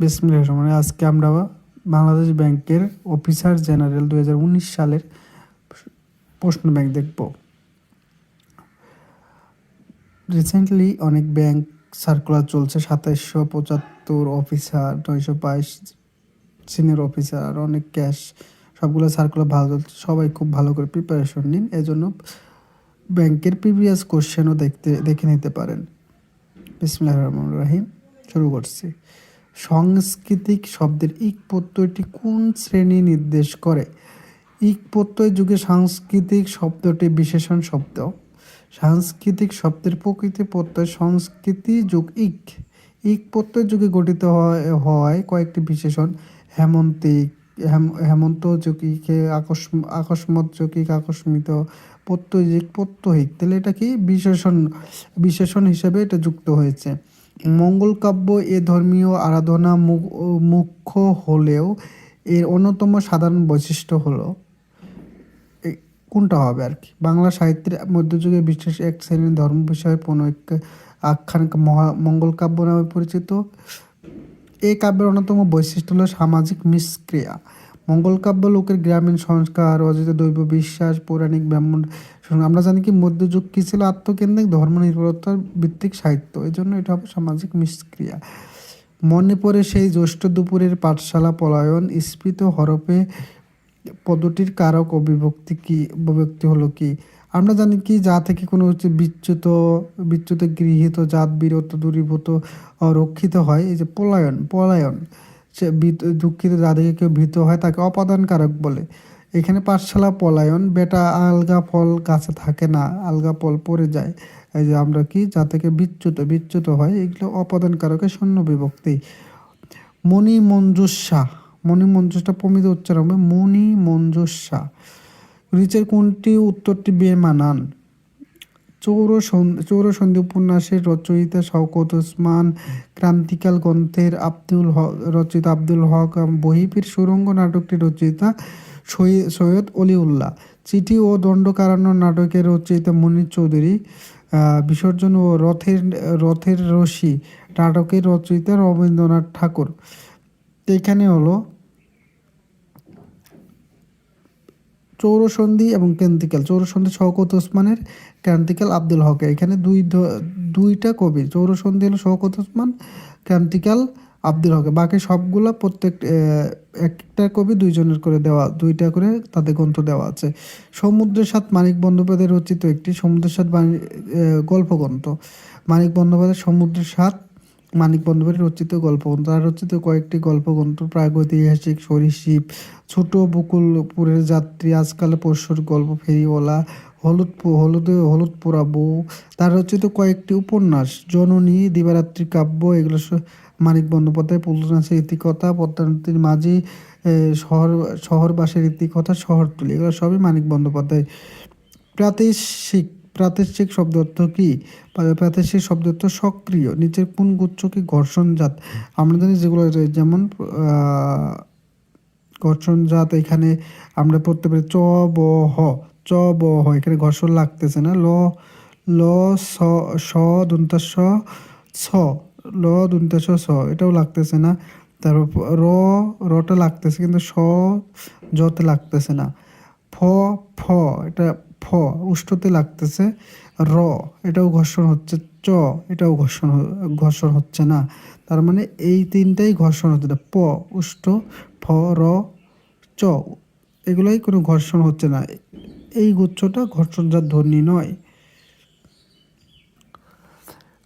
বিসমিল্লাহ রহমান আজকে আমরা বাংলাদেশ ব্যাংকের অফিসার জেনারেল দু হাজার উনিশ সালের প্রশ্ন ব্যাংক দেখব। রিসেন্টলি অনেক ব্যাংক সার্কুলার চলছে, সাতাইশশো পঁচাত্তর অফিসার নয়শো বাইশ সিনিয়র অফিসার অনেক ক্যাশ সবগুলো সার্কুলার ভালো চলছে, সবাই খুব ভালো করে প্রিপারেশন নিন, এজন্য ব্যাংকের প্রিভিয়াস কোশ্চেনও দেখতে, দেখে নিতে পারেন। বিসমিল্লাহ রহমান রাহিম, শুরু করছি। সাংস্কৃতিক শব্দের ইক প্রত্যয়টি কোন শ্রেণি নির্দেশ করে? ইক প্রত্যয় যুগে সাংস্কৃতিক শব্দটি বিশেষণ শব্দ। সাংস্কৃতিক শব্দের প্রকৃতি প্রত্যয় সংস্কৃতি যুগ ইক। ইক প্রত্যয় যুগে গঠিত হয় কয়েকটি বিশেষণ। হেমন্তিক হেমন্ত যৌগিকে আকস্ম আকস্মত যৌগিক আকস্মিত প্রত্যয়িক প্রত্যয়িক। তাহলে এটা কি বিশেষণ বিশেষণ হিসেবে এটা যুক্ত হয়েছে। মঙ্গল কাব্য এ ধর্মীয় আরাধনা মুখ্য হলেও এর অন্যতম সাধারণ বৈশিষ্ট্য হলো কোনটা হবে আর কি বাংলা সাহিত্যের মধ্যযুগে বিশেষ এক শ্রেণির ধর্ম বিষয়ে প্রণয় আখ্যান মহা, মঙ্গল কাব্য নামে পরিচিত এই কাব্যের অন্যতম বৈশিষ্ট্য হলো সামাজিক মিসক্রিয়া মঙ্গল কাব্য লোকের গ্রামীণ সংস্কার, অজিত দৈব বিশ্বাস, পৌরাণিক ব্রাহ্মণ। আমরা জানি কি মধ্যযুগ কি ছিল আত্মকেন্দ্রিক, ধর্ম নির্ভরতার ভিত্তিক সাহিত্য। এই জন্য এটা হবে সামাজিক মিসক্রিয়া। মনে পড়ে সেই জ্যৈষ্ঠ দুপুরের পাঠশালা পলায়ন, স্ফীত হরপে পদটির কারক ও বিভক্তি কি বিভক্তি হলো কি? আমরা জানি কি, যা থেকে কোনো হচ্ছে বিচ্যুত বিচ্যুত গৃহীত, জাত বিরত দূরীভূত রক্ষিত হয়, এই যে পলায়ন পলায়ন। সে দুঃখিত যা থেকে কেউ ভীত হয়, তাকে অপাদান কারক বলে। এখানে পাঠশালা, পলায়ন, বেটা আলগা ফল গাছে থাকে না, আলগা ফল পড়ে যায়। এই যে আমরা কি, যা থেকে বিচ্যুত বিচ্যুত হয়, এগুলো অপাদান কারকের শূন্য বিভক্তি। মণি মঞ্জুষা মণি মঞ্জুষটা প্রমিত উচ্চারণ হবে মণি মঞ্জুষা নিচের কোনটি, উত্তরটি বেমানান। চৌর সন্ধি উপন্যাসের রচয়িতা শওকত ওসমান ক্রান্তিকাল গ্রন্থের আব্দুল হক রচিত আব্দুল হক, বহিপীর সুরঙ্গ নাটকটি রচয়িতা সৈয়দ অলিউল্লাহ। চিঠি ও দণ্ডকারণ্য নাটকের রচয়িতা মনির চৌধুরী বিসর্জন ও রথের রথের রশি নাটকের রচয়িতা রবীন্দ্রনাথ ঠাকুর। এখানে হলো চৌরসন্ধি এবং ক্রান্তিকাল। চৌরসন্ধি শওকত ওসমানের ক্রান্তিকাল আব্দুল হকের এখানে দুই দুইটা কবি। চৌরসন্ধি হলো শওকত ওসমান, ক্রান্তিকাল আব্দুল হকে। বাকি সবগুলা প্রত্যেক একটা কবি দুইজনের করে দেওয়া দুইটা করে তাদের গ্রন্থ দেওয়া আছে। সমুদ্রের সাথ মানিক বন্দ্যোপাধ্যায় রচিত একটি সমুদ্রের সাথ আহ, গল্পগ্রন্থ। মানিক বন্দ্যোপাধ্যায় সমুদ্রের সাথ মানিক বন্দ্যোপাধ্যায় রচিত গল্পগ্রন্থ। আর রচিত কয়েকটি গল্পগ্রন্থ প্রাগৈতিহাসিক সরীসৃপ ছোট বকুলপুরের যাত্রী আজকাল পরশুর গল্প ফেরিওয়ালা হলুদ হলুদ হলুদ পোড়া বউ। তার রচিত কয়েকটি উপন্যাস জননী দিবারাত্রি কাব্য এগুলো মানিক বন্দ্যোপাধ্যায় পুলনাসের ইতিকথা পদ্মানদীর মাঝি শহর শহরবাসের ইতিকথা শহর তুলি এগুলো সবই মানিক বন্দ্যোপাধ্যায়। প্রাতিশিক প্রাতিশিক শব্দ অর্থ কি? প্রা- প্রাতিশিক শব্দ অর্থ সক্রিয়, নিচের কোন গুচ্ছ কি ঘর্ষণজাত? আমরা জানি যেগুলো যেমন ঘর্ষণজাত এখানে আমরা পড়তে পারি চ, ব, হ। চ, ব, হ, এখানে ঘর্ষণ লাগতেছে না। ল ল, স স দন্তাস ছ। ল দন্তাস স এটাও লাগতেছে না। তারপর র, রটা লাগতেছে কিন্তু স জতে লাগতেছে না। ফ ফ, এটা ফ, উষ্ঠতে লাগতেছে। র, এটাও ঘর্ষণ হচ্ছে, চ, এটাও ঘর্ষণ ঘর্ষণ হচ্ছে না। তার মানে এই তিনটাই ঘর্ষণ হচ্ছে না। প, উষ্ঠ, ফ, র, চ, এগুলাই কোনো ঘর্ষণ হচ্ছে না। এই গুচ্ছটা ঘর্ষণজাত ধ্বনি নয়।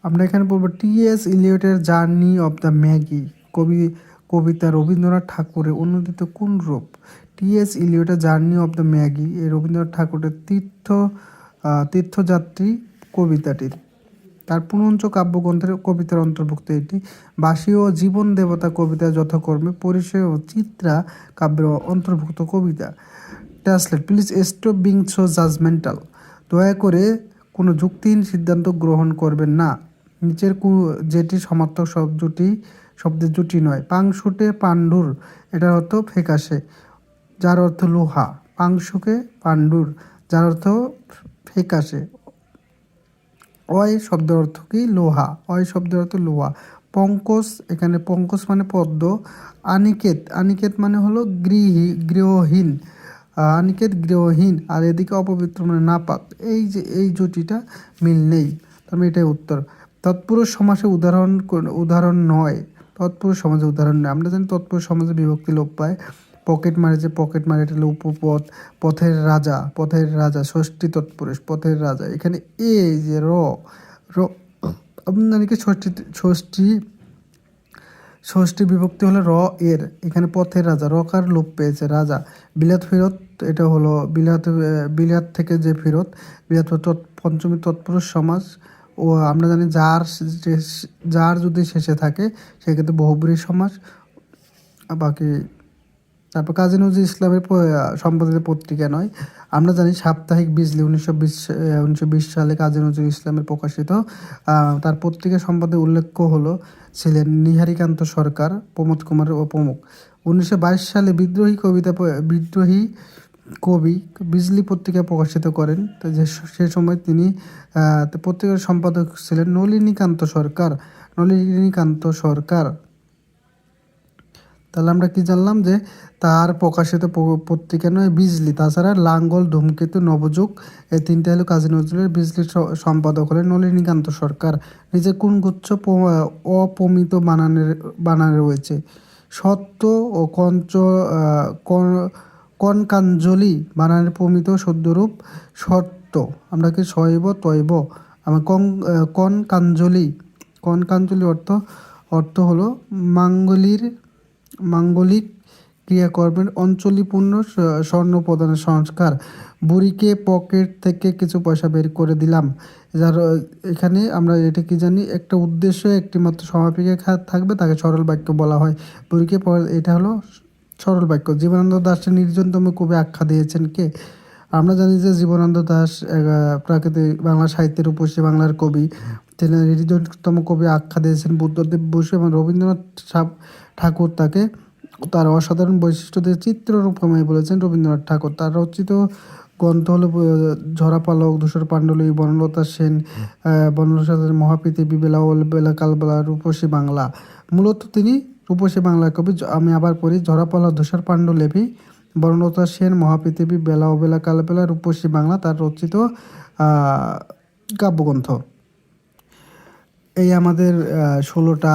আমরা এখানে পড়ব টি এস ইলিয়টের জার্নি অফ দ্য ম্যাগি। কবি, কবিতা রবীন্দ্রনাথ ঠাকুরের অনুদিত কোন রূপ? টি এস ইলিয়টের জার্নি অফ দ্য ম্যাগি এই রবীন্দ্রনাথ ঠাকুরের তীর্থ তীর্থযাত্রী কবিতাটির তার পুনঞ্চ কাব্যগ্রন্থের কবিতার অন্তর্ভুক্ত এটি। বাসী ও জীবন দেবতা কবিতা যথাকর্মে পরিচয় ও চিত্রা কাব্যের অন্তর্ভুক্ত কবিতা। Translate, please stop being so judgemental. দয়া করে কোনো যুক্তিহীন সিদ্ধান্ত গ্রহণ করবেন না। নিচের কু- যেটি সমার্থক জুটি, শব্দের জুটি নয়। পাংশুটে পাণ্ডুর, এটার অর্থ ফেকাশে, যার অর্থ লোহা। পাংশুকে পাণ্ডুর, যার অর্থ ফেকাশে। অয় শব্দের অর্থ কি? লোহা। অয় শব্দের অর্থ লোহা। পঙ্কজ, এখানে পঙ্কজ মানে পদ্ম। আনিকেত আনিকেত মানে হলো গৃহী, গৃহহীন। আনিকেত গৃহহীন। আর এদিকে অপবিত্র মানে নাপাক। এই যে, এই জুটিটা মিল নেই। তার মানে এটাই উত্তর। তৎপুরুষ সমাসে উদাহরণ উদাহরণ নয়। তৎপুরুষ সমাজে উদাহরণ নয়। আমরা জানি তৎপুরুষ সমাজে বিভক্তি লোপ পায়। পকেট মারে যে পকেট মারে, এটা হলো উপপথ, পথের রাজা পথের রাজা, ষষ্ঠী তৎপুরুষ, পথের রাজা। এখানে এ, যে র র আপনাদেরকে ষষ্ঠী ষষ্ঠী ষষ্ঠী বিভক্তি হলো র, এর। এখানে পথের রাজা রকার লোপ পেয়েছে? রাজা। বিলাত ফেরত, এটা হলো বিলাত বিলাত থেকে যে ফেরত, বিলাত পঞ্চমী তৎপুরুষ সমাজ। ও আমরা জানি যার যার যদি শেষে থাকে সেক্ষেত্রে বহুব্রী সমাজ। বাকি তারপর কাজী নজরুল ইসলামের সম্পাদিত পত্রিকা নয়। আমরা জানি সাপ্তাহিক বিজলি উনিশশো বিশ উনিশশো বিশ সালে কাজী নজরুল ইসলামের প্রকাশিত তার পত্রিকা সম্পাদে উল্লেখ্য হলো ছিলেন নিহারিকান্ত সরকার, প্রমোদ কুমার ও প্রমুখ। উনিশশো বাইশ সালে বিদ্রোহী কবিতা বিদ্রোহী কবি বিজলি পত্রিকা প্রকাশিত করেন। তো যে সে সময় তিনি পত্রিকার সম্পাদক ছিলেন নলিনীকান্ত সরকার নলিনীকান্ত সরকার। তাহলে আমরা কি জানলাম যে তার প্রকাশিত পত্রিকা নয় বিজলি, তাছাড়া লাঙ্গল, ধূমকেতু, নবযুগ, এই তিনটা হলো কাজী নজরুলের বিজলির স- সম্পাদক হলেন নলিনীকান্ত সরকার। নিজে কোন গুচ্ছ অপমিত বানানের, বানানে রয়েছে? সত্য ও কঞ্চ কনকাঞ্জলি বানানের প্রমিত সদ্যরূপ শর্ত। আমরা কি শৈব তৈব? আমার কন আহ, কনকাঞ্জলি কনকাঞ্জলি অর্থ অর্থ হলো মাঙ্গলির মাঙ্গলিক ক্রিয়াকর্মের অঞ্চলিপূর্ণ স্বর্ণ প্রদানের সংস্কার। বুড়িকে পকেট থেকে কিছু পয়সা বের করে দিলাম। যার এখানে আমরা এটা কি জানি একটা উদ্দেশ্য একটি মাত্র সমাপিকা থাকবে তাকে সরল বাক্য বলা হয়। বুড়িকে এটা হলো সরল বাক্য। জীবনানন্দ দাসের নির্জনতম কবি আখ্যা দিয়েছেন কে? আমরা জানি যে জীবনানন্দ দাস প্রাকৃতিক বাংলা সাহিত্যের উপসী বাংলার কবি। তিনি নির্জনতম কবি আখ্যা দিয়েছেন বুদ্ধদেব বসু এবং রবীন্দ্রনাথ ঠাক- ঠাকুর তাকে তার অসাধারণ বৈশিষ্ট্য দিয়ে চিত্ররূপময় বলেছেন রবীন্দ্রনাথ ঠাকুর। তার রচিত গ্রন্থ হলো ঝরা পালক, ধূসর পাণ্ডুলিপি, বনলতা সেন বনলতা মহাপৃথিবী বেলা ওল বেলা কালবেলা রূপসী বাংলা। মূলত তিনি রূপসী বাংলার কবি আমি আবার পড়ি ঝরাপালক ধূসর পাণ্ডুলিপি বনলতা সেন, মহাপৃথিবী, বেলা ও বেলা কালবেলা রূপসী বাংলা, তার রচিত কাব্যগ্রন্থ। এই আমাদের ষোলোটা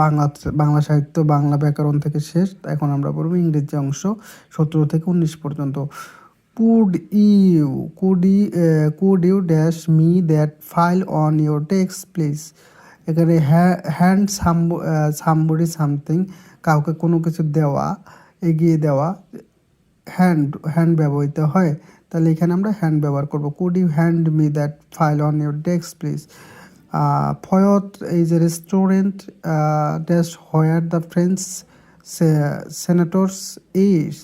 বাংলা বাংলা সাহিত্য, বাংলা ব্যাকরণ থেকে শেষ, এখন আমরা পড়ব ইংরেজি অংশ, সতেরো থেকে উনিশ পর্যন্ত। Could you could you could you dash me that file on your text, please. এখানে হ্যান্ড সামবডি সামথিং, কাউকে কোনো কিছু দেওয়া, এগিয়ে দেওয়া, হ্যান্ড হ্যান্ড ব্যবহৃত হয়, তাহলে এখানে আমরা হ্যান্ড ব্যবহার করব। Could you hand me that file on your desk please Foyot is a restaurant dash where the French senators is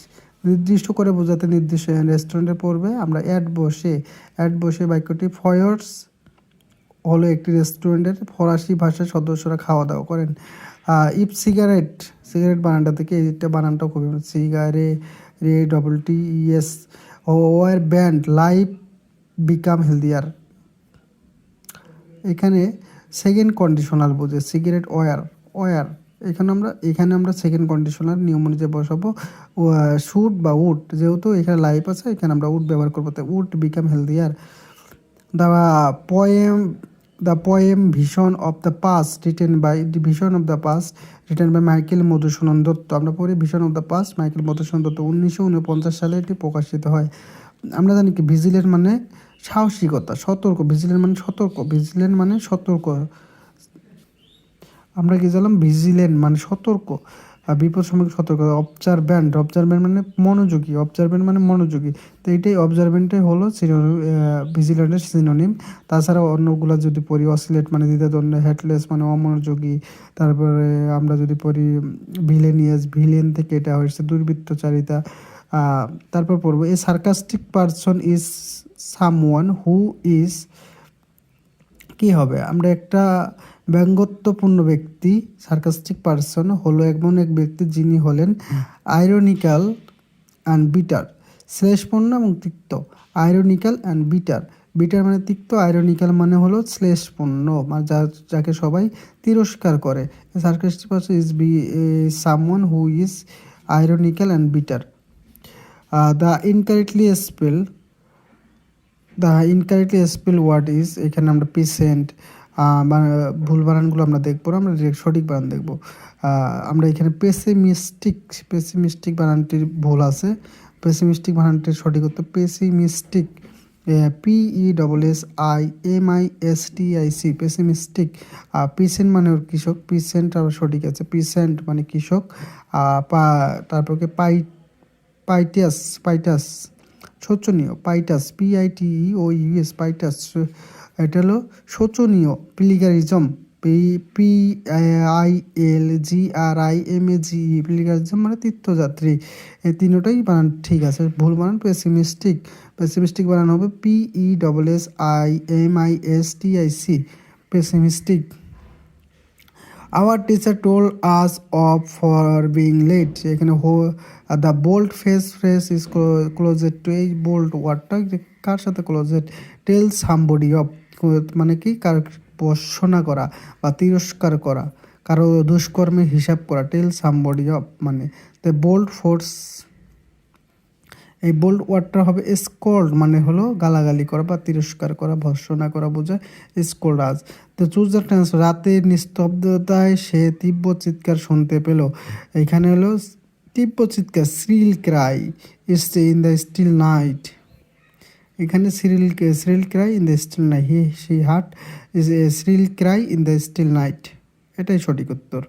নির্দিষ্ট করে বোঝাতে নির্দিষ্ট রেস্টুরেন্টে পড়বে, আমরা অ্যাড বসে অ্যাড বসে বাক্যটি ফয়র্স হলো একটি রেস্টুরেন্টের ফরাসি ভাষার সদস্যরা খাওয়া দাওয়া করেন ইফ সিগারেট সিগারেট বানানটা থেকে এইটা বানানটাও খুবই সিগারে, রে, double T E S were banned life become healthier. এখানে সেকেন্ড কন্ডিশনাল বোঝে, সিগারেট ওয়ার ওয়ার। এখানে আমরা এখানে আমরা সেকেন্ড কন্ডিশনার নিয়ম অনুযায়ী বসাবো শুট বা উড যেহেতু এখানে লাইফ আছে, এখানে আমরা উড ব্যবহার করব, তাই would become healthier. The poem the poem vision of the past written by vision of the past written by Michael Madhusudan Dutt আমরা পড়ি vision of the past Michael Madhusudan Dutt উনিশশো উনপঞ্চাশ সালে এটি প্রকাশিত হয়। আমরা জানি কি ভিজিলের মানে সাহসিকতা, সতর্ক। ভিজিলের মানে সতর্ক ভিজিলেন্ট মানে সতর্ক। আমরা কি জানলাম? ভিজিলেন্ট মানে সতর্ক। বিপদ সম্পর্কে সতর্ক অবজারভ্যান্ট অবজারভ্যান্ট মানে মনোযোগী অবজারভ্যান্ট মানে মনোযোগী। তো এইটাই অবজারভ্যান্টটাই হলো ভিজিলেন্টের সিনোনিম তাছাড়া অন্যগুলো যদি পড়ি অসিলেট মানে দ্বিধাদ্বন্দ্ব হেডলেস মানে অমনোযোগী। তারপরে আমরা যদি পড়ি ভিলেনিয়াস ভিলেন থেকে এটা হয়েছে দুর্বৃত্তচারিতা। তারপর পড়ব a sarcastic person is someone who is কি হবে? আমরা একটা ব্যঙ্গত্বপূর্ণ ব্যক্তি সার্কাস্টিক পারসন হলো এমন এক ব্যক্তি যিনি হলেন আইরনিক্যাল অ্যান্ড বিটার শ্লেষপূর্ণ এবং তিক্ত। আইরনিক্যাল অ্যান্ড বিটার বিটার মানে তিক্ত আইরনিক্যাল মানে হলো শ্লেষপূর্ণ মানে যা, যাকে সবাই তিরস্কার করে। Sarcastic person is be someone who is ironical and bitter the incorrectly spell the incorrectly spell word is এখানে আমরা পিসেন্ট ভুল বানানগুলো আমরা দেখব না আমরা direct সঠিক বানান দেখব। আমরা এখানে পেসিমিস্টিক পেসিমিস্টিক বানানটির ভুল আছে। পেসিমিস্টিক বানানটির সঠিক হতো pessimistic P E double S I M I S T I C pessimistic peasant মানে ওর কৃষক পিসেন্ট আবার সঠিক আছে। পিসেন্ট মানে কৃষক তারপর পাই, পাইটাস পাইটাস, শোচনীয়, পাইটাস পিআইটি ও ইউএস পাইটাস। এটা হলো শোচনীয় pilgrimage, P P I L G R I M A G, pilgrimage মানে তীর্থযাত্রী। এই তিনোটাই বানান ঠিক আছে, ভুল বানান পেসিমিস্টিক পেসিমিস্টিক বানানো হবে P E double S I M I S T I C pessimistic our teacher told us of for being late এখানে who the bold face phrase is closed to এই বোল্ড ওয়ার্ডটা কার সাথে closed টেল somebody off মানে কি? কার বর্ষনা করা বা তিরস্কার করা। কারও দুষ্কর্মের হিসাব করা। টেল সামবডি অফ মানে দ্য বোল্ড ফোর্স এই বোল্ড ওয়ার্ডটা হবে স্কোল্ড মানে হলো গালাগালি করা বা তিরস্কার করা ভর্ষণা করা বোঝায় স্কোল্ড আজ তো চুজ দ্য টেন্স রাতের নিস্তব্ধতায় সে তীব্র চিৎকার শুনতে পেল। এখানে হলো তীব্র চিৎকার shrill cry is in the still night এখানে shrill shrill cry in the still night he he heart is a shrill cry in the still night এটাই সঠিক উত্তর।